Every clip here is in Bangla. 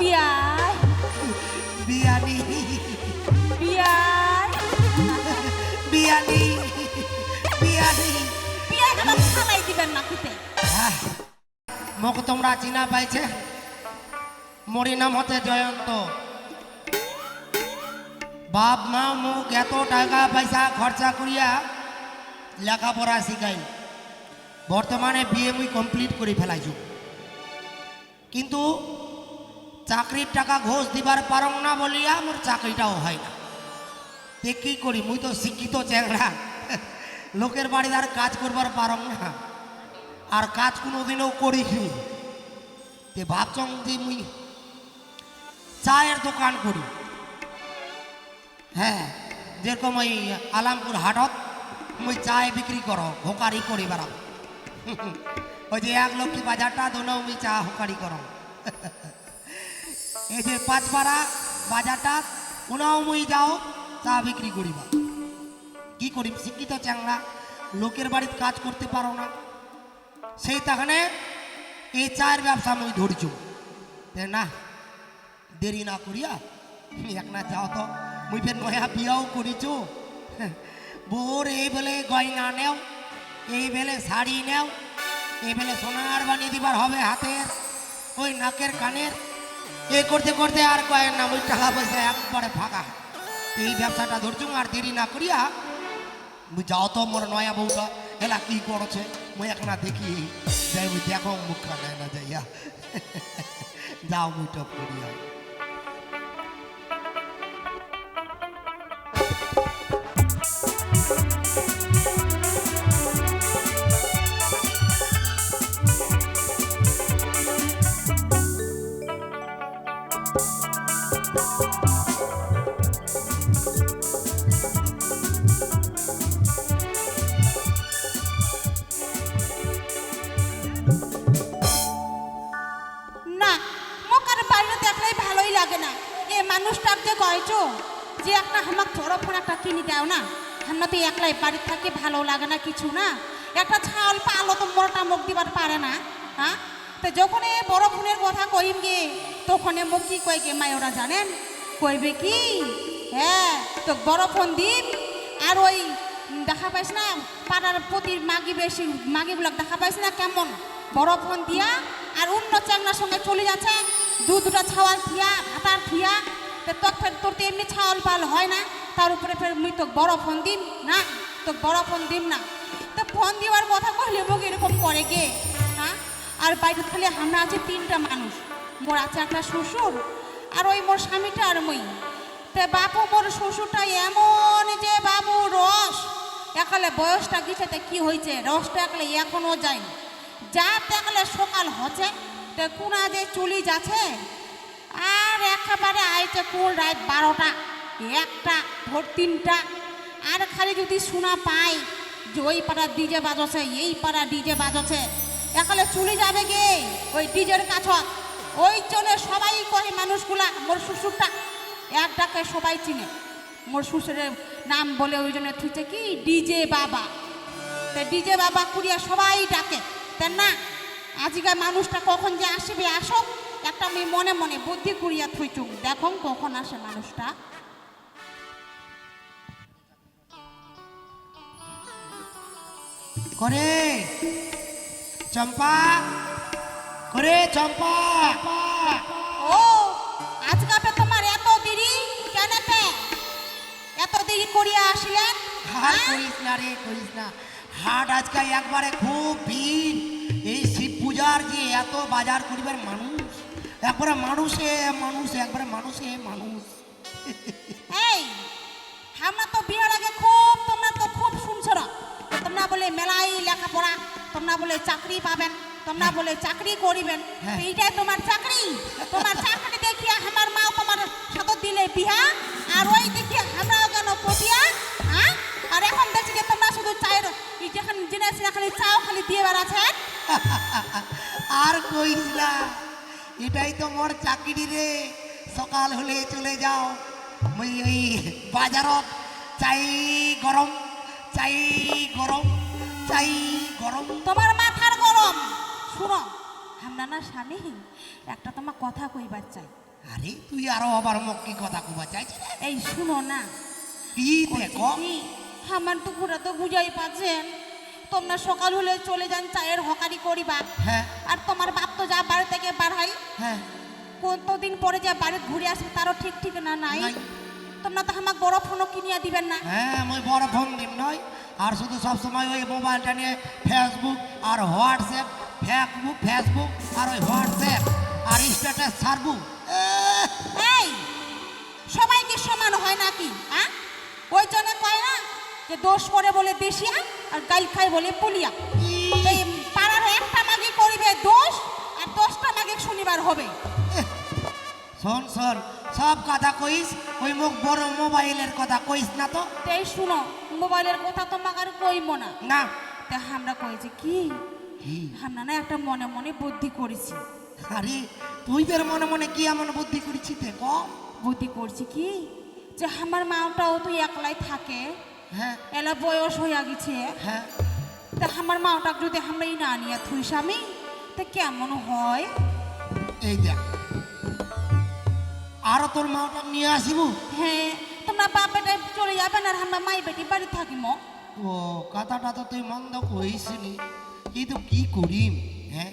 বিয়াই। বিয়ানি। বিয়াই। বিয়ানি। বিয়ানি। বিয়াই আমার খালাই দিবেন খেতে হ্যাঁ, মোক তোমরা চিনা পাইছে? মরি নাম হতে জয়ন্ত। বাপ মা মুখ এত টাকা পয়সা খরচা করিয়া লেখাপড়া শিখাই বর্তমানে বিয়ে মুই কমপ্লিট করে ফেলাইছু। কিন্তু চাকরির টাকা ঘোষ দিবার পারং না বলিয়া মোর চাকরিটাও হয় না। তে কি করি? মুই তো শিক্ষিত চ্যাংড়া। লোকের বাড়িতে আর কাজ করবার পারং না। আর কাজ কোনোদিনও করিনি। তে ভাবছং যে মুই চায়ের দোকান করি। হ্যাঁ যেরকম ওই আলামপুর হাটত, মুই চায় বিক্রি করো, হোকারি করি বেড়াও। ওই যে এক লক্ষ্মী বাজারটা, দোনো মুই চা হোকারি করো। এই পাঁচপাড়া বাজারটা ওনাও মুই যাও চা বিক্রি করিবা। কি করি শিক্ষিত চ্যাংরা লোকের বাড়িতে কাজ করতে পারো না। সেই তাখানে এই চায়ের ব্যবসা মুই ধরছু। না, দেরি না করিয়া এক না যাও তো, মুই ফের নয়া বিয়াও করিছু। বোর এই বেলে গয়না নেও, এই বেলে শাড়ি নেও, এই বেলে সোনার বানিয়ে দিবার হবে হাতের, ওই নাকের কানের এই করতে করতে আর কয়েক নাম ওই টাকা পয়সা একবারে ফাঁকা। এই ব্যবসাটা ধরছু আর দেরি না করিয়া যাও তো মোর নয়া বউটা। এলা কি করছে? মুই এখন দেখি। যাই ওই দেখো মুখটা নেয় না যাইয়া। যাও মুই করিয়া আমাকে ফোন একটা কিনে দাও না। আমরা তো একলাই বাড়ি থাকি, ভালো লাগে না কিছু না। একটা ছাল পালো তো মোটা মুখ দিবার পারে না হ্যাঁ? তো যখন এ বড় ফোনের কথা কইম গে তখন মুখ কি কই গে মাই ওরা জানেন? কইবে কি? হ্যাঁ তো বড় ফোন দিন আর ওই দেখা পাইস না, পাড়ার প্রতি মাগি বেশি মাগিগুলো দেখা পাইস না কেমন? বড় ফোন দিয়া, আর অন্য চ্যাংনার সঙ্গে চলে যাচ্ছে দু দুটা ছাওয়াল থিয়া, ভাতার থিয়া তো তোর তো এমনি ছাওয়াল পাল হয় না। তার উপরে ফের মুই তো বড় ফোন দিম না, তো বড় ফোন দিম না। তো ফোন দিবার কথা কইলে মুখ এরকম করে গে হ্যাঁ? আর বাইরে খালি আমরা আছে তিনটা মানুষ, মোর আছে একটা শ্বশুর আর ওই মোর স্বামীটা আর মই। তে বাপু, মোর শ্বশুরটা এমন যে বাবু রস। একালে বয়সটা তে কি হয়েছে রসটা একালে এখনও যায় যা দেখলে সকাল হচ্ছে, তে কোনা যে চুলি যাচ্ছে আর একেবারে আইছে কোন রাত বারোটা, একটা, ভোর তিনটা। আর খালি যদি শোনা পাই যে ওই পাড়া ডিজে বাজছে, এই পাড়া ডিজে বাজছে, একালে চুলি যাবে গে ওই ডিজের কাছত ওই জন্য সবাই কয় মানুষগুলা, মোর শ্বশুরটা, এক ডাকে সবাই চিনে। মোর শ্বশুরের নাম বলে ওই জন্য থুইছে কি? ডিজে বাবা। তা ডিজে বাবা কুড়িয়া সবাই ডাকে। তা না, আজকে মানুষটা কখন যে আসবে আসো একটা আমি মনে মনে বুদ্ধি কুড়িয়া থুইচুম দেখো কখন আসে মানুষটা। করে। চম্পা। করে চম্পা। ও আজকে তোমার এত দেরি? কেন পে? এত দেরি করিয়া আসলেন? হার হ্যাঁ? করিস না রে করিস না। হাট আজকাল একবারে খুব ভিড়। এই শিব পূজার যে এত বাজার করিবার মানুষ একবারে মানুষে মানুষ একবারে মানুষে মানুষ। এই আমরা তো বিয়ের আগে খুব তোমরা তো খুব শুনছো না। তোমরা বলে মেলাই লেখাপড়া তোমরা বলে চাকরি পাবেন তোমরা বলে চাকরি করিবেন। হ্যাঁ। এইটাই তোমার চাকরি। তোমার চাকরি দেখিয়া আমার মা তোমার সাথে দিলে বিহা আর ওই দেখিয়া আমরাও কেন পটিয়া হ্যাঁ আর এখন দেখছি যে তোমরা শুধু চায়ের যেখানে জিনিস খালি চাও খালি দিয়ে বেড়াচ্ছেন। আর কইস না। এটাই তো মোর চাকরি রে। সকাল হলে চলে যাও। মই ওই বাজারত চাই গরম চাই গরম চাই গরম। তোমার মাথার গরম। শুনো আমরা না স্বামী একটা তোমার কথা কইবার চাই। আরে তুই আরও আবার মুখ কি কথা কুবা চাইছি রে? এই শুনো না। কি দেখো? আমার দুপুরা তো বুঝাই পাচ্ছেন তোমরা সকাল হলে চলে যান চায়ের হকারি করিবা। হ্যাঁ। আর তোমার বাপ তো যা বাড়ি থেকে বাড়াই হ্যাঁ। কতদিন পরে যে বাড়ি ঘুরে আসবে তারও ঠিক ঠিক না নাই। তোমরা তো আমাকে বড় ফোনও কিনিয়ে দিবেন না। হ্যাঁ মই বড় ফোন দিম নয় আর শুধু সবসময় ওই মোবাইলটা নিয়ে ফেসবুক আর হোয়াটসঅ্যাপ ফেসবুক ফেসবুক আর ওই হোয়াটসঅ্যাপ আর স্ট্যাটাস ছাড়বো। এই সবাই কি সমান হয় নাকি হ্যাঁ? ওই জন্য কয় না যে দোষ করে বলে দেশিয়া আর গাইল খায় বলে পুলিয়া। এই পাড়ার একটা মাগি করিবে দোষ আর দশটা মাগি শনিবার হবে। শোন শোন সব কথা কইস ওই মুখ বড় মোবাইলের কথা কইস না তো? তাই শুনো মোবাইলের কথা তোমাকে আর কইব না। না। তা আমরা কয়েছি কি? আমরা না একটা মনে মনে বুদ্ধি করেছি। আরে তুই বের মনে মনে কি এমন বুদ্ধি করেছি তে ক? বুদ্ধি করছি কি? যে আমার মাটাও তুই একলাই থাকে। হ্যাঁ। এলা বয়স হইয়া গেছে। হ্যাঁ। তা আমার মাওটাক যদি আমরা এই না নিয়ে থুইস আমি তা কেমন হয়? এই দেখ আরও তোর মাটা নিয়ে আসিব? হ্যাঁ তোমরা বাপ বেটা চলে যাবেন আর আমরা মাই বেটি বাড়ি থাকিম। ও কথাটা তো তুই মন্দ কইসিনি এই তো কি করিম হ্যাঁ?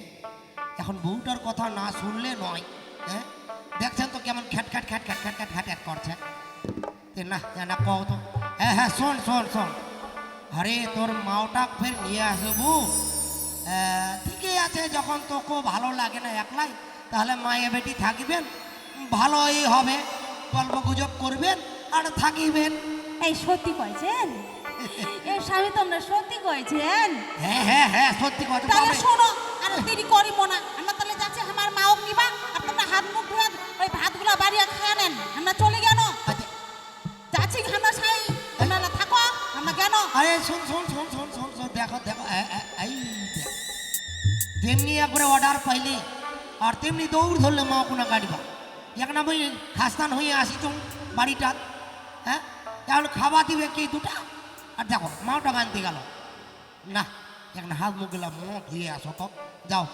এখন বউটার কথা না শুনলে নয় হ্যাঁ? দেখছেন তো কেমন খ্যাট খ্যাট খ্যাট খ্যাট খ্যাট খ্যাট খ্যাট করছে। না না কও তো। হ্যাঁ হ্যাঁ শোন শোন শোন। আরে তোর মাওটা ফের নিয়ে আসব ঠিকই আছে যখন তোকে ভালো লাগে না একলাই তাহলে মায়ে বেটি থাকিবেন ভালোই হবে গল্প গুজব করবেন আর থাকিবেন। এই সত্যি কয়েছেন এই স্বামী তোমরা সত্যি কয়েছেন হ্যাঁ হ্যাঁ হ্যাঁ সত্যি কথা তাহলে শোনো আর দেরি করিব না পাইলে আর তেমনি দৌড় ধরলে মা কোনো গাড়িবা এখন আমি খাস্তান হয়ে আসি চুন বাড়িটা হ্যাঁ তাহলে খাওয়া দিবে কি দুটা আর দেখো মাওটা গানতে গেল না এখন হাত মুখগুলা মো ধুয়ে আসো তো যাও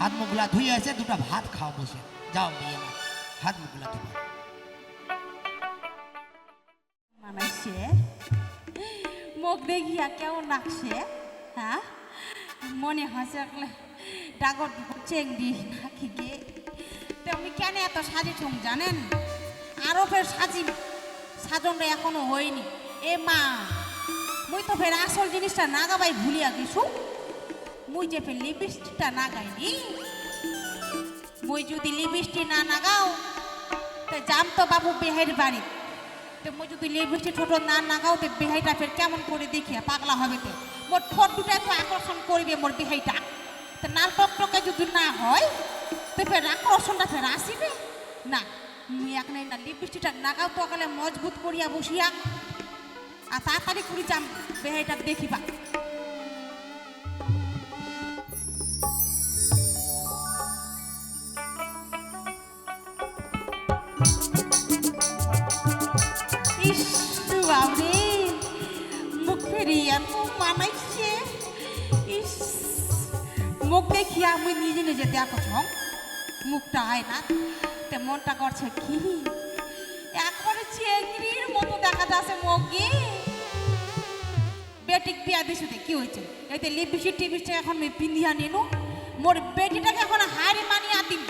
হাত মুখগুলা ধুয়ে এসে দুটা ভাত খাও বসে যাও বিয়ে মা হাত মুখগুলা ধুয়ে মানাইছে মুখ দেখিয়া কেমন লাগছে হ্যাঁ মনে একলা ডাগর চেংড়ি নাকি গে তো আমি কেন এত সাজেছুম জানেন? আরও ফের সাজি সাজনটা এখনও হয়নি। এ মা, মুই তো ফের আসল জিনিসটা না গাবাই ভুলিয়া গেছু। মুই যে ফের লিপস্টিকটা না গাইনি। মুই যদি লিপস্টিক না নাগাও, তো যাম তো বাবু বেহের বাড়ি। তো মই যদি লিপস্টিক ঠোঁট না নাগাও, তো বেহাইটা ফের কেমন করে দেখিয়া পাগলা হবে তো? মোর ঠোঁট দুটা এত আকর্ষণ করবে মোর বেহাইটা। তো নাল যদি না হয় তো ফের আকর্ষণটা ফের আসিবে না মুই এখন না লিপস্টিকটা নাগাও তো কালে মজবুত করিয়া বসিয়া আর তাড়াতাড়ি করি যাম বেহাইটা দেখিবা ইস বাবরে মুখ ফেরিয়া তো মানাইছে মুখ দেখিয়া মুই নিজে নিজে দেখছ মুখটা হয় না, তে মনটা করছে কি? একবারে চেংড়ির মতো দেখা যাচ্ছে মুখে। বেটিক বিয়া দিছো কি হয়েছে? এতে লিপস্টিক টিপস্টিক এখন আমি পিন্ধিয়া নিনু, মোর বেটিটাকে এখন হাড়ি মানিয়া দিম।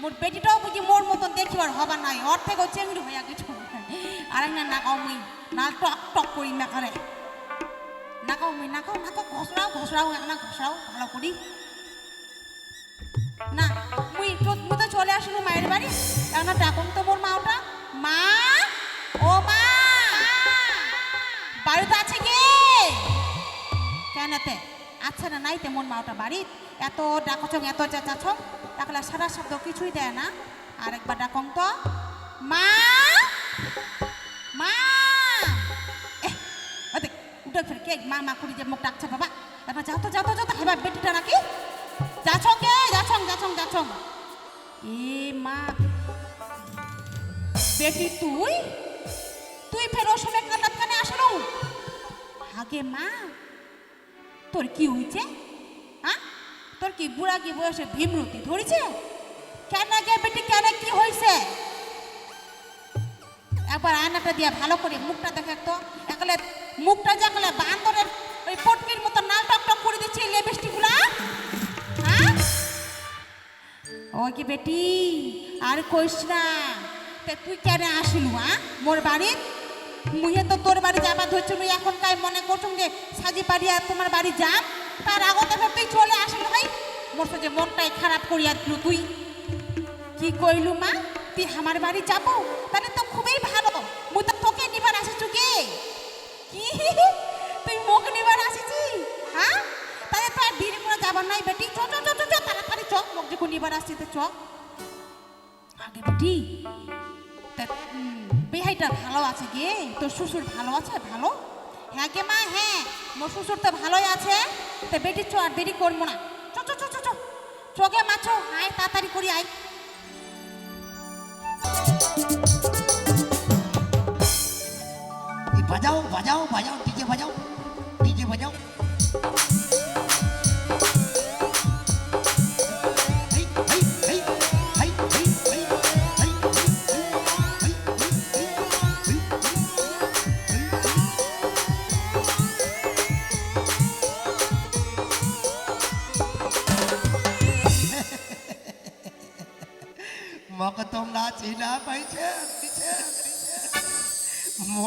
মোর বেটিটাও বুঝি মোর মতন দেখিবার হবার নাই ওর থেকেও চেংড়ি হইয়া কিছু আর না না নাকাও মুই, না টক টক করি মেকারে নাকাও মুই নাকাও নাকাও ঘসড়াও ঘসড়াও না ঘসড়াও ভালো করি। না, মুই তো মুই তো চলে আসিনি মায়ের বাড়ি। এখন ডাকুন তো মোর মাওটা মা, ও মা বাড়িতে আছে কে? কেনতে? আচ্ছা না নাই তেমন মাওটা বাড়ি? এত ডাকছং এত চেঁচাছং ডাকলে সারা শব্দ কিছুই দেয় না। আরেকবার ডাকং তো। মা মা উঠে ফের কে? মা মা করি যে মুখ ডাকছে বাবা। তারপর যাও তো যাও তো, যাও বেটিটা নাকি? যাছং কে যাছং যাছং যাছং এ মা বেটি তুই তুই ফের ও সময় কান্নাত কানে আসলো আগে মা তোর কি হয়েছে হ্যাঁ তোর কি বুড়া কি বয়সে ভীমরতি ধরেছে কেন গে বেটি কেন কি হয়েছে একবার আয়নাটা দিয়ে ভালো করে মুখটা দেখে তো একলে মুখটা যে একলে বান্দরের ওই পটকির মতো নাল টক টক করে দিচ্ছে লিপস্টিকগুলা ওই কি বেটি, আর কইস না, তে তুই কেন আসিলু হ্যাঁ মোর বাড়ি? মুহে তো তোর বাড়ি যাবার ধরছিল এখন কাই মনে করছুম যে সাজি পারিয়া তোমার বাড়ি যাম। তার আগতে ফের তুই চলে আসিল ভাই মোর যে মনটাই খারাপ করিয়া দিল তুই। কি কইলু মা, তুই আমার বাড়ি যাব? তাহলে তো খুবই ভালো। মুই তো তোকে নিবার আসিছু কে? কি? তুই মোক নিবার আসিছি হ্যাঁ তাহলে তো আর দেরি করে যাবার নাই বেটি। চ চ চ চ, তাড়াতাড়ি চ। মোক যখন আসছি তো চ। আগে বেটি বেহাইটা ভালো আছে গে। তোর শ্বশুর ভালো আছে? ভালো? হ্যাঁ গে মা হ্যাঁ। মোর শ্বশুর তো ভালোই আছে। তা বেটি চ আর দেরি করব না। চ চ চ চ চ। চগে মাছ আয় তাড়াতাড়ি করি আয়। বাজাও বাজাও বাজাও ডিজে বাজাও।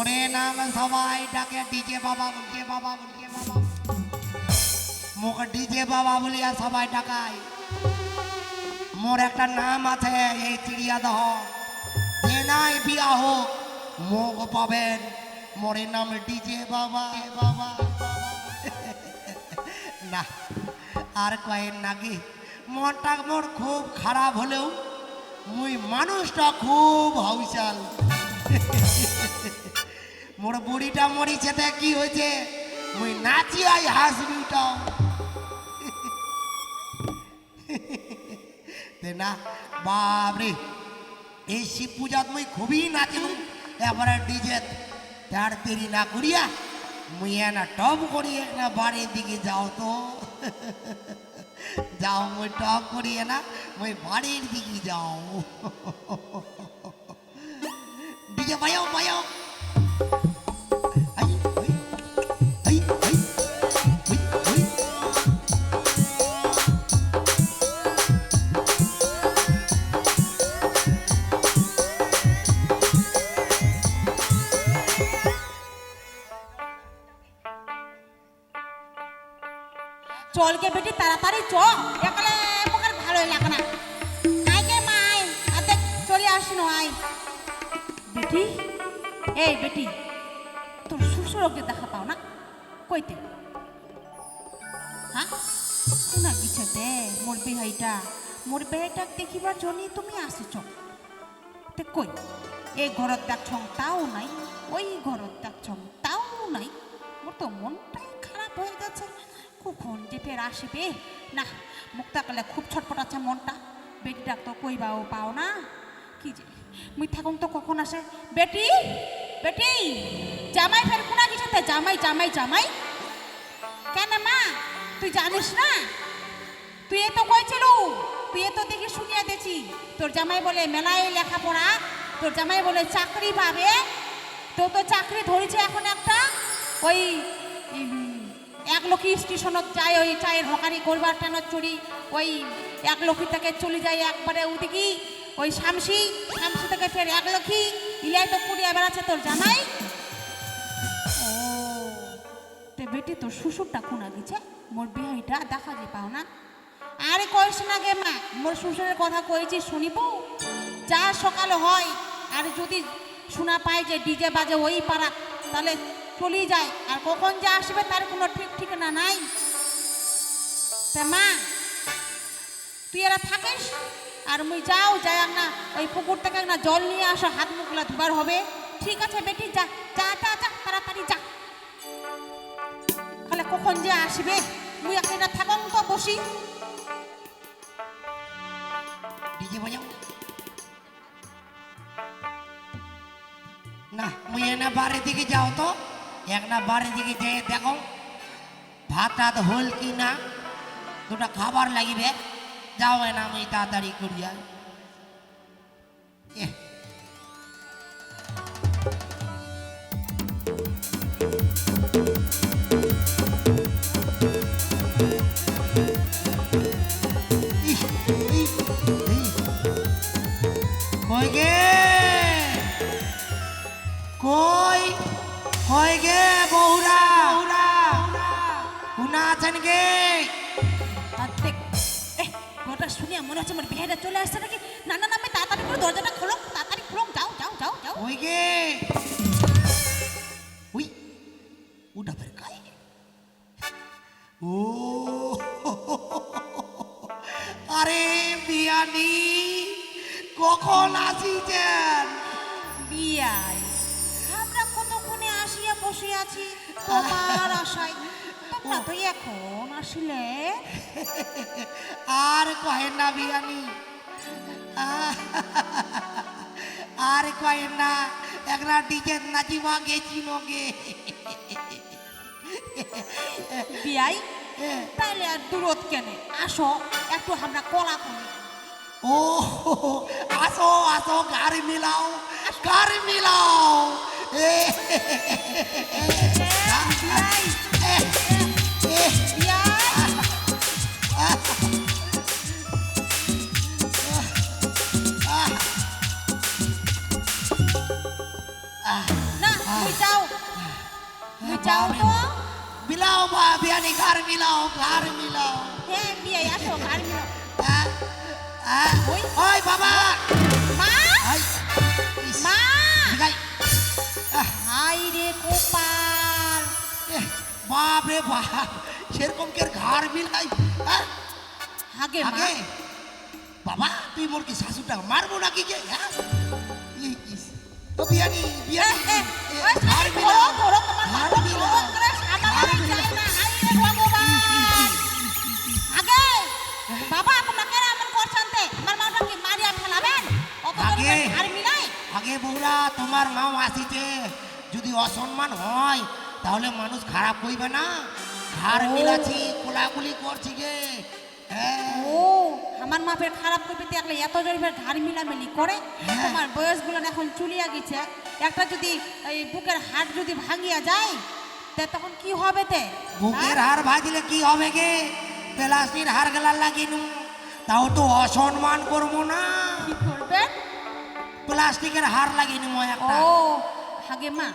মোরে নাম সবাই ডাকে, ডিজে বাবা বলছে বাবা বলছে বাবা মোক ডিজে বাবা বলিয়া সবাই ডাকায়। মোর একটা নাম আছে, এই চিড়িয়াদহ। যে নাই বিয়া হোক মোক পাবেন। মোরে নাম ডিজে বাবা। বাবা না, আর কয়েন নাকি মনটা মোর খুব খারাপ হলেও মুই মানুষটা খুব হাউসাল মোর বুড়িটা মরিছে তে কি হয়েছে? মুই নাচি আই, হাসবি তে না বাবরে এই শিব পূজাত মুই খুবই নাচিলু এবারে ডিজে তার দেরি না করিয়া মুই না টপ করিয়ে না বাড়ির দিকে যাও তো। যাও মুই টপ করিয়ে না মুই বাড়ির দিকে যাও। ডিজে বাজাও বাজাও। তাড়াতাড়ি চ। একলে মোকে ভালোই লাগে না। আয় গে মা, আয়। আর দেখ, চলে আসিনো, আয়। বেটি? এই বেটি, তোর শ্বশুরকে দেখা পাও না? কইতে হ্যাঁ? গেছে দে মোর বেহাইটা? মোর বেহাইটা দেখিবার জন্যই তুমি আসিছ। তে কই? এই ঘরত দেখছং তাও নাই, ওই ঘরত দেখছং তাও নাই। মোর তো মনটাই খারাপ হয়ে গেছে। কখন যে ফের আসবে? না মুক্তা কালে খুব ছটপটাচ্ছে মনটা। বেটি ডাক তো কইবাও পাও না। কি যে মুই থাকুন তো কখন আসে? বেটি বেটি, জামাই ফের কোনা গেছে জামাই জামাই জামাই। কেন মা, তুই জানিস না? তুই এ তো কইছিল, তুই এ তো দেখি শুনিয়া দেখছি তোর জামাই বলে মেলায় লেখাপড়া, তোর জামাই বলে চাকরি পাবে। তো তো চাকরি ধরেছে এখন একটা, ওই এক লক্ষী স্টেশনত যায়, ওই চায়ের হকারি করবার টানত চুরি, ওই এক লক্ষী থেকে চলে যায় একবারে ওদিকে। ওই শামসি শামসি থেকে ফের এক লক্ষী ইলাই তো কুড়িয়ে বেড়াচ্ছে তোর জানাই ও, তে বেটি, তোর শ্বশুরটা কোনা গেছে মোর বিহাইটা দেখা যে পাও না। আরে কইস না গে মা, মোর শ্বশুরের কথা কইছি শুনিব? যা সকালে হয়, আর যদি শোনা পাই যে ডিজে বাজে ওই পাড়া তাহলে চলেই যায়। আর কখন যে আসবে তার কোনো ঠিক ঠিকানা নাই। মা, তুই এরা থাকিস? আর মুই যাও, যাই না ওই পুকুর থেকে না জল নিয়ে আসো, হাত মুখগুলা ধুবার হবে। ঠিক আছে বেটি, যা যা যা যা, তাড়াতাড়ি যা। তাহলে কখন যে আসবে? মুই একটা থাকং তো বসি। না, মুই এনে বাড়ির দিকে যাও তো। এক না বাড়ির দিকে যেয়ে দেখো, ভাত টাত হল কি না দুটা খাবার লাগিবে, যাও না আমি তাড়াতাড়ি করিয়া। আছেন নাকি আর দেখ এহ ওটা শুনে মনে হচ্ছে আমার বিয়েটা চলে আসছে নাকি? না না না, আমি তাড়াতাড়ি করে দরজাটা একলা ডিজে নাচিবা গেছি নগে বিয়াই তাইলে আর দূরত কেনে আসো একটু আমরা কলা করি ও আসো আসো গাড়ি মিলাও গাড়ি মিলাও এ, বিয়াই যাও তো? মিলাও বা বিয়ানি গাড়ি মিলাও গাড়ি মিলাও। হ্যাঁ বিয়াই আসো গাড়ি নিও। আহ, আহ, ওই। বাবা। মা? মা? হাই রে গোপাল। এ, বাপ রে বাপ। সেরকম কে ঘাড় মিলাই হ্যাঁ? মা। আগে? বাবা তুই মোর কি শাশুটা মারবো নাকি কে? হ্যাঁ? ও বিয়ানি বিয়ানি ঘাড় শাড়ি ধরো, তোমার। আগে, বাবা আপনাকে এমন করছেন তে? আমার মারিয়া ফেলাবেন? অত মিলাই? আগে! বউরা মাও আসিছে। যদি অসম্মান হয় তাহলে মানুষ খারাপ হইবে না। ও। মিলাছি কোলাকুলি করছি গে। হ্যাঁ। ও, আমার মা ফের খারাপ করবে দেখলে এত জোরে ফের ঘাড় মিলামিলি করে হ্যাঁ। তোমার বয়সগুলো এখন চুলিয়া গেছে। একটা যদি এই বুকের হাট যদি ভাঙিয়া যায় তে তখন কি হবে তে? বুকের হ্যাঁ? হার ভাজলে কি হবে গে? প্লাস্টির হার গেলা লাগিনু তাও তো অসম্মান করব না। কি করবেন প্লাস্টিকের হার লাগিনু মই একটা। ও হাগে মা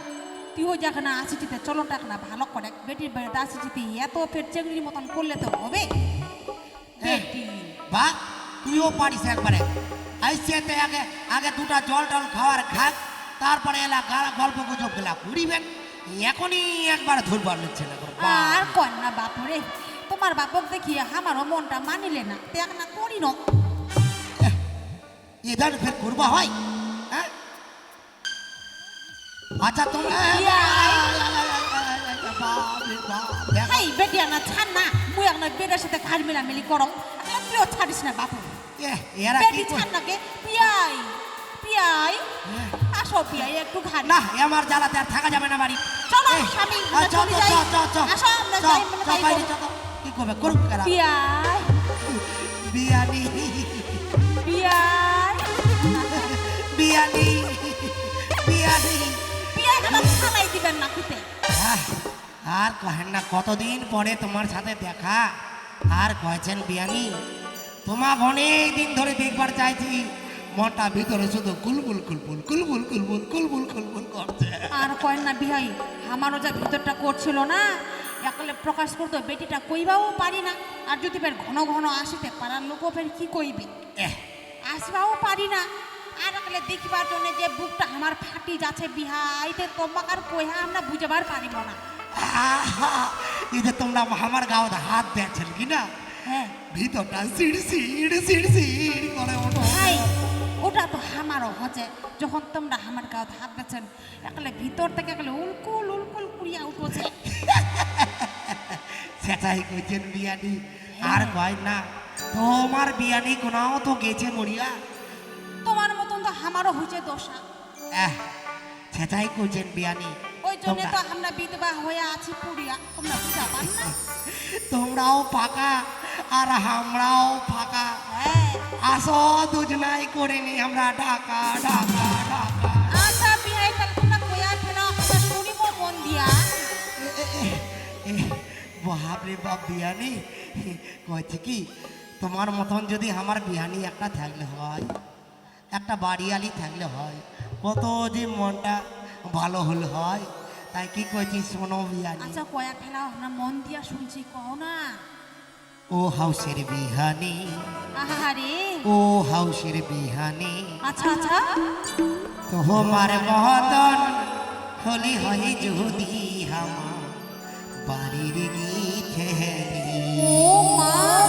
তুইও যাক না আসিটিতে চলো টাক না ভালো করে। বেটির বাড়িতে আসিটিতে এত ফের চেংড়ির মতন করলে তো হবে। বেটি। বা তুইও পারিস একবারে। আইসে আগে আগে দুটা জল টল খাওয়ার খাক তারপরে এলা গালা গল্প গুজব গেলা ঘুরিবেন এখনই একবার ধরবার নিচ্ছে না আর কন না বাপুরে তোমার বাপক দেখি আমারও মনটা মানিলে না। দেখ না করি ন। এদার ফের করবা হয়? হ্যাঁ? আচ্ছা তোমরা বেটিয়া না ছাড় না। এক না বেটার সাথে ঘাড় মিলামিলি করম এখন তুইও ছাড়িস না বাপু। এরা কি বেটি করে? ছাড় না কে পিয়াই পিয়াই। হ্যাঁ। আসো পিয়াই একটু ঘাড় না আমার জ্বালাতে আর থাকা যাবে না বাড়ি। চলো, স্বামী, আমরা চলে চ, যাই। চ, চ, চ, আসো, আমরা যাই, আমরা তো। কি করবে? করুক কেরা পিয়াই। বিয়ানি। বিয়ানি। বিয়ানি। আমার খানাই দিবেন না খেতে আহ, আর কহেন না কতদিন পরে তোমার সাথে দেখা? আর কয়েছেন বিয়ানি তোমাকে অনেক দিন ধরে দেখবার চাইছি। মনটা ভিতরে শুধু কুলবুল কুলবুল কুলবুল কুলবুল কুলবুল কুলবুল করছে। আর কয় না বিহাই আমারও যা ভিতরটা করছিল না একলে প্রকাশ করতো বেটিটা কইবাও পারি না। আর যদি ফের ঘন ঘন আসিতে পারার লোকও ফের কি কইবে? আসবাও পারি না। আর একলে দেখিবার জন্য যে বুকটা আমার ফাটি যাচ্ছে বিহাইতে তোমাকে আর কইহা আমরা বুঝাবার পারিব না। যে তোমরা আমার গাওতে হাত দেখছেন কি না? হ্যাঁ। ভিতরটা সিড় সিড় সিড় সিড় করে ওঠো। ওটা তো আমারও হচ্ছে। যখন তোমরা আমার গাঁত হাত দিচ্ছেন একলে ভিতর থেকে একলে উলকুল উলকুল কুড়িয়া উঠছে। সেটাই কইছেন বিয়ানি। আর কয় না তোমার বিয়ানি কোনাও তো গেছে মরিয়া। তোমার মতন তো আমারও হয়েছে দশা। সেটাই কইছেন বিয়ানি। ওই জন্য তো আমরা বিধবা হয়ে আছি পুরিয়া তোমরা বুঝা পান না? তোমরাও ফাঁকা আর আমরাও ফাঁকা। হ্যাঁ। আসো দুজনাই করে নি আমরা ঢাকা ঢাকা ঢাকা। আচ্ছা বিহাই তাহলে তোমরা না আমরা শুনিব মন দিয়া। বাপ রে বাপ বিহানি কয়েছে কি তোমার মতন যদি আমার বিহানি একটা থাকলে হয় একটা বাড়িয়ালি থাকলে হয় কত যে মনটা ভালো হল হয়। তাই কি কইছি শোনো বিহানি আচ্ছা কয়া ফেলা না মন দিয়া শুনছি কও না। ও হাউসের বিহানি। আহারে। ও হাউসের বিহানি। আচ্ছা আচ্ছা। তোমার মহতন হলি হলি যদি হামা বাড়ির গিয়ে ও মা।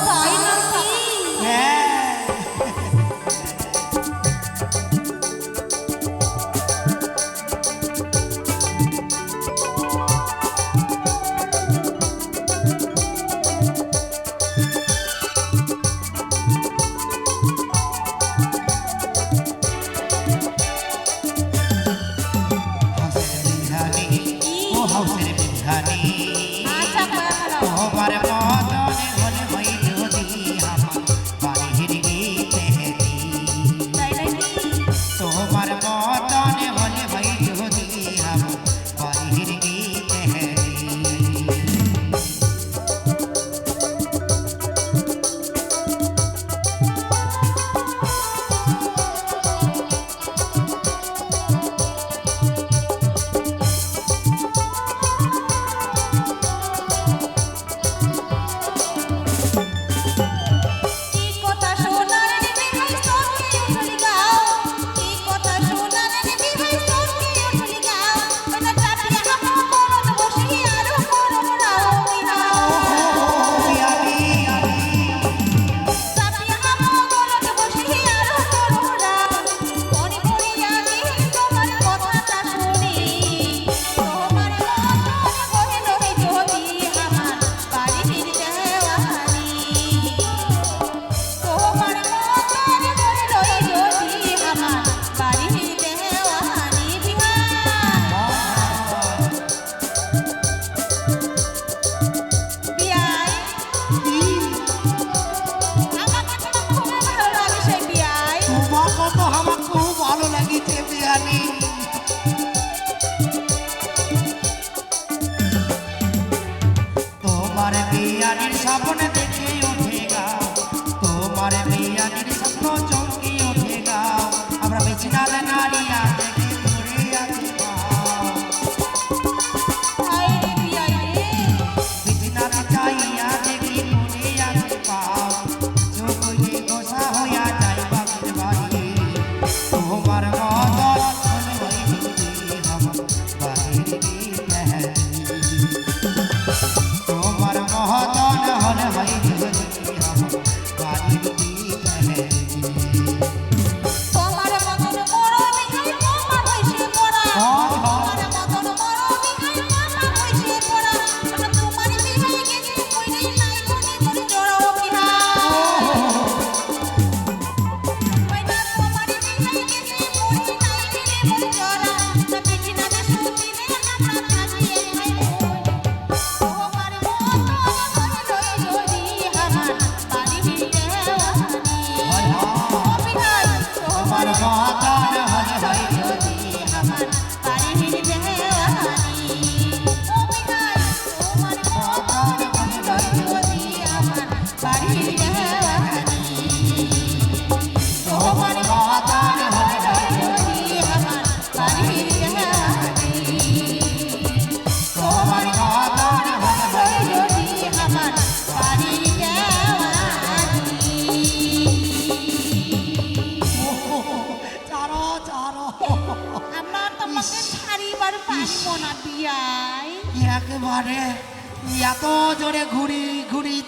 i Yani.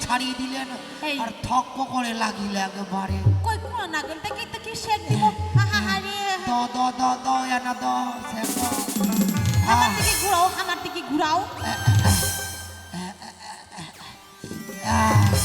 ছাড়িয়ে দিলেন আর থক করে লাগিলে একেবারে কই কোন নাগল তাকে তো কি শেক দিব আহারে দ দ দ দ এনা দ শেক দ আমার দিকে ঘুরাও আমার দিকে ঘুরাও আহ